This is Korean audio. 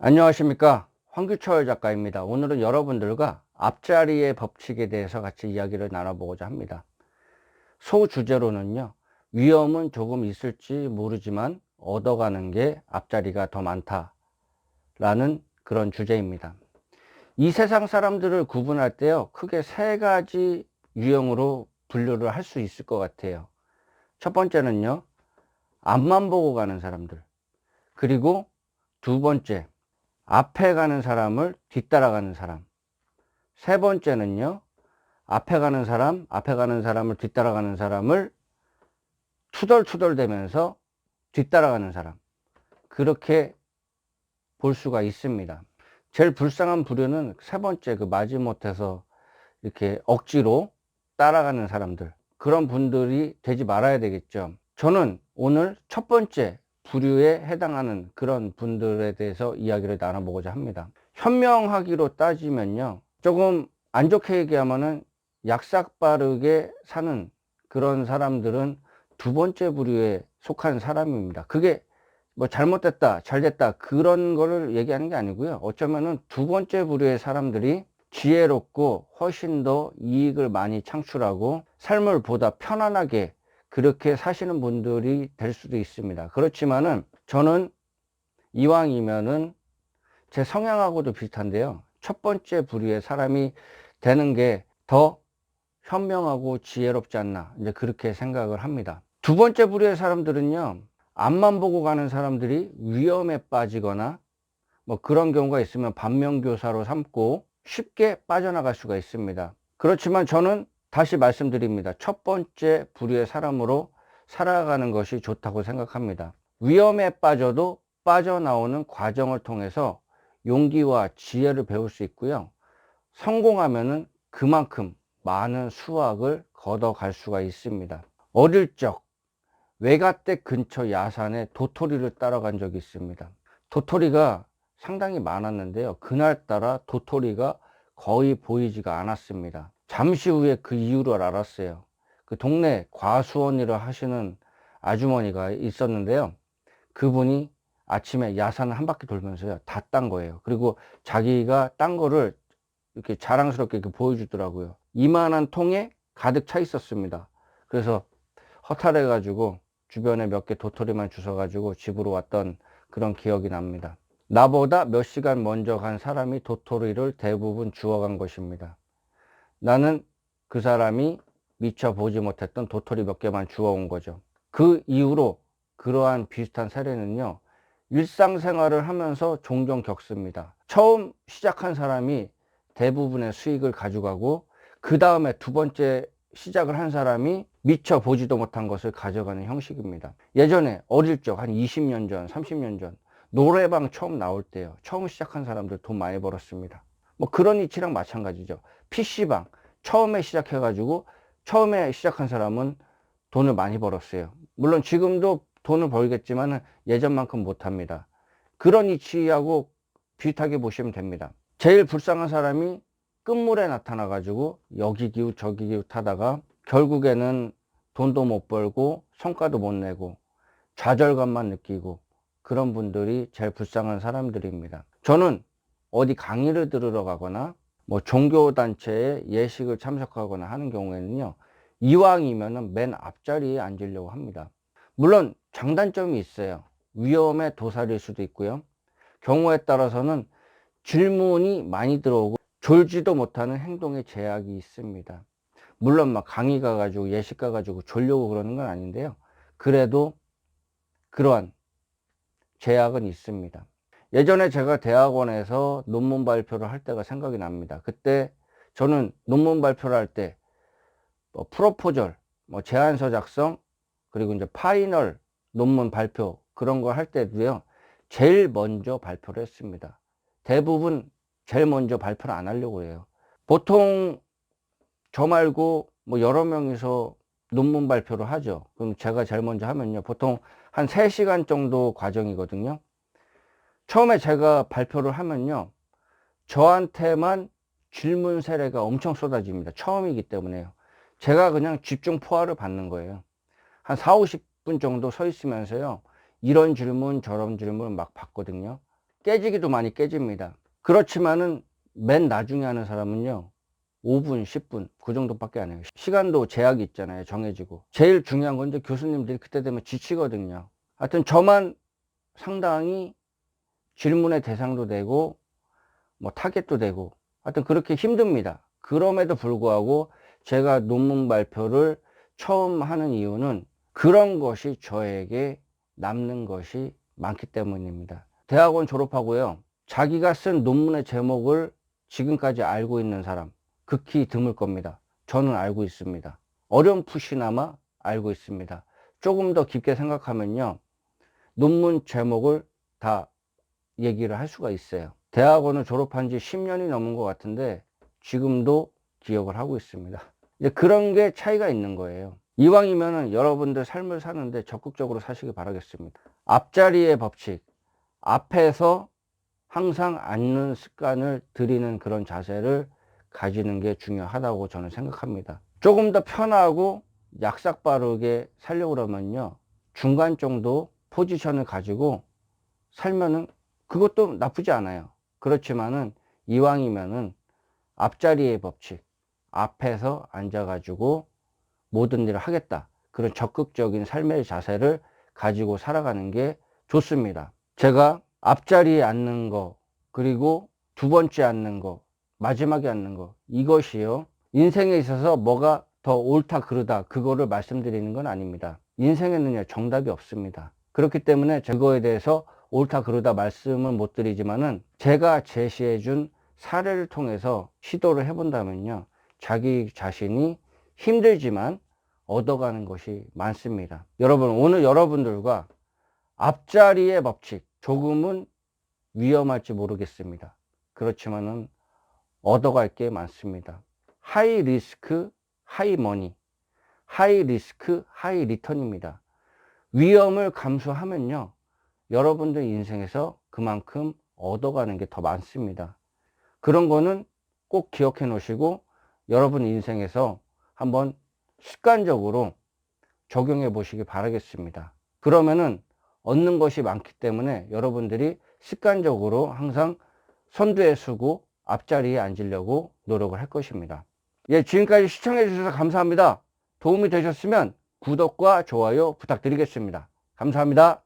안녕하십니까? 황규철 작가입니다. 오늘은 여러분들과 앞자리의 법칙에 대해서 같이 이야기를 나눠보고자 합니다. 소주제로는요 위험은 조금 있을지 모르지만 얻어가는 게 앞자리가 더 많다 라는 그런 주제입니다. 이 세상 사람들을 구분할 때요 크게 세 가지 유형으로 분류를 할 수 있을 것 같아요. 첫 번째는요 앞만 보고 가는 사람들. 그리고 두 번째 앞에 가는 사람을 뒤따라가는 사람. 세 번째는요, 앞에 가는 사람, 앞에 가는 사람을 뒤따라가는 사람을 투덜투덜 대면서 뒤따라가는 사람. 그렇게 볼 수가 있습니다. 제일 불쌍한 부류는 세 번째 그 마지못해서 이렇게 억지로 따라가는 사람들. 그런 분들이 되지 말아야 되겠죠. 저는 오늘 첫 번째 부류에 해당하는 그런 분들에 대해서 이야기를 나눠보고자 합니다. 현명하기로 따지면요. 조금 안 좋게 얘기하면은 약삭 빠르게 사는 그런 사람들은 두 번째 부류에 속한 사람입니다. 그게 뭐 잘못됐다, 잘됐다 그런 거를 얘기하는 게 아니고요. 어쩌면은 두 번째 부류의 사람들이 지혜롭고 훨씬 더 이익을 많이 창출하고 삶을 보다 편안하게 그렇게 사시는 분들이 될 수도 있습니다. 그렇지만은 저는 이왕이면은 제 성향하고도 비슷한데요. 첫 번째 부류의 사람이 되는 게 더 현명하고 지혜롭지 않나 이제 그렇게 생각을 합니다. 두 번째 부류의 사람들은요. 앞만 보고 가는 사람들이 위험에 빠지거나 뭐 그런 경우가 있으면 반면교사로 삼고 쉽게 빠져나갈 수가 있습니다. 그렇지만 저는 다시 말씀드립니다. 첫 번째 부류의 사람으로 살아가는 것이 좋다고 생각합니다. 위험에 빠져도 빠져나오는 과정을 통해서 용기와 지혜를 배울 수 있고요. 성공하면은 그만큼 많은 수확을 걷어갈 수가 있습니다. 어릴 적 외가댁 근처 야산에 도토리를 따라간 적이 있습니다. 도토리가 상당히 많았는데요. 그날따라 도토리가 거의 보이지가 않았습니다. 잠시 후에 그 이유를 알았어요. 그 동네 과수원일을 하시는 아주머니가 있었는데요. 그분이 아침에 야산을 한 바퀴 돌면서요. 다 딴 거예요. 그리고 자기가 딴 거를 이렇게 자랑스럽게 이렇게 보여주더라고요. 이만한 통에 가득 차 있었습니다. 그래서 허탈해 가지고 주변에 몇 개 도토리만 주워 가지고 집으로 왔던 그런 기억이 납니다. 나보다 몇 시간 먼저 간 사람이 도토리를 대부분 주워간 것입니다. 나는 그 사람이 미처 보지 못했던 도토리 몇 개만 주워온 거죠. 그 이후로 그러한 비슷한 사례는요, 일상생활을 하면서 종종 겪습니다. 처음 시작한 사람이 대부분의 수익을 가져가고, 그 다음에 두 번째 시작을 한 사람이 미처 보지도 못한 것을 가져가는 형식입니다. 예전에 어릴 적, 한 20년 전, 30년 전, 노래방 처음 나올 때요. 처음 시작한 사람들 돈 많이 벌었습니다. 뭐 그런 이치랑 마찬가지죠. PC방 처음에 시작해가지고 처음에 시작한 사람은 돈을 많이 벌었어요. 물론 지금도 돈을 벌겠지만 예전만큼 못합니다. 그런 이치하고 비슷하게 보시면 됩니다. 제일 불쌍한 사람이 끝물에 나타나가지고 여기 기우 저기 기우 타다가 결국에는 돈도 못 벌고 성과도 못 내고 좌절감만 느끼고 그런 분들이 제일 불쌍한 사람들입니다. 저는 어디 강의를 들으러 가거나 뭐 종교단체에 예식을 참석하거나 하는 경우에는요, 이왕이면은 맨 앞자리에 앉으려고 합니다. 물론 장단점이 있어요. 위험에 도살일 수도 있고요. 경우에 따라서는 질문이 많이 들어오고 졸지도 못하는 행동에 제약이 있습니다. 물론 막 강의 가가지고 예식 가가지고 졸려고 그러는 건 아닌데요. 그래도 그러한 제약은 있습니다. 예전에 제가 대학원에서 논문 발표를 할 때가 생각이 납니다. 그때 저는 논문 발표를 할 때 뭐 프로포절, 뭐 제안서 작성, 그리고 이제 파이널 논문 발표 그런 거 할 때도요. 제일 먼저 발표를 했습니다. 대부분 제일 먼저 발표를 안 하려고 해요. 보통 저 말고 뭐 여러 명이서 논문 발표를 하죠. 그럼 제가 제일 먼저 하면요. 보통 한 3시간 정도 과정이거든요. 처음에 제가 발표를 하면요. 저한테만 질문 세례가 엄청 쏟아집니다. 처음이기 때문에요. 제가 그냥 집중 포화를 받는 거예요. 한 4, 50분 정도 서 있으면서요. 이런 질문, 저런 질문 막 받거든요. 깨지기도 많이 깨집니다. 그렇지만은 맨 나중에 하는 사람은요. 5분, 10분 그 정도밖에 안 해요. 시간도 제약이 있잖아요. 정해지고. 제일 중요한 건 이제 교수님들이 그때 되면 지치거든요. 하여튼 저만 상당히 질문의 대상도 되고 뭐 타겟도 되고 하여튼 그렇게 힘듭니다. 그럼에도 불구하고 제가 논문 발표를 처음 하는 이유는 그런 것이 저에게 남는 것이 많기 때문입니다. 대학원 졸업하고요. 자기가 쓴 논문의 제목을 지금까지 알고 있는 사람 극히 드물 겁니다. 저는 알고 있습니다. 어렴풋이나마 알고 있습니다. 조금 더 깊게 생각하면요. 논문 제목을 다 얘기를 할 수가 있어요. 대학원을 졸업한 지 10년이 넘은 것 같은데 지금도 기억을 하고 있습니다. 이제 그런 게 차이가 있는 거예요. 이왕이면은 여러분들 삶을 사는데 적극적으로 사시기 바라겠습니다. 앞자리의 법칙, 앞에서 항상 앉는 습관을 들이는 그런 자세를 가지는 게 중요하다고 저는 생각합니다. 조금 더 편하고 약삭 빠르게 살려고 그러면요. 중간 정도 포지션을 가지고 살면은 그것도 나쁘지 않아요. 그렇지만은 이왕이면은 앞자리의 법칙, 앞에서 앉아가지고 모든 일을 하겠다. 그런 적극적인 삶의 자세를 가지고 살아가는 게 좋습니다. 제가 앞자리에 앉는 거, 그리고 두 번째 앉는 거, 마지막에 앉는 거, 이것이요. 인생에 있어서 뭐가 더 옳다, 그르다, 그거를 말씀드리는 건 아닙니다. 인생에는요, 정답이 없습니다. 그렇기 때문에 그거에 대해서 옳다, 그르다 말씀은 못 드리지만은 제가 제시해 준 사례를 통해서 시도를 해본다면요. 자기 자신이 힘들지만 얻어가는 것이 많습니다. 여러분, 오늘 여러분들과 앞자리의 법칙, 조금은 위험할지 모르겠습니다. 그렇지만은 얻어갈 게 많습니다. 하이 리스크, 하이 머니. 하이 리스크, 하이 리턴입니다. 위험을 감수하면요. 여러분들 인생에서 그만큼 얻어가는 게 더 많습니다. 그런 거는 꼭 기억해 놓으시고 여러분 인생에서 한번 습관적으로 적용해 보시기 바라겠습니다. 그러면은 얻는 것이 많기 때문에 여러분들이 습관적으로 항상 선두에 서고 앞자리에 앉으려고 노력을 할 것입니다. 예, 지금까지 시청해 주셔서 감사합니다. 도움이 되셨으면 구독과 좋아요 부탁드리겠습니다. 감사합니다.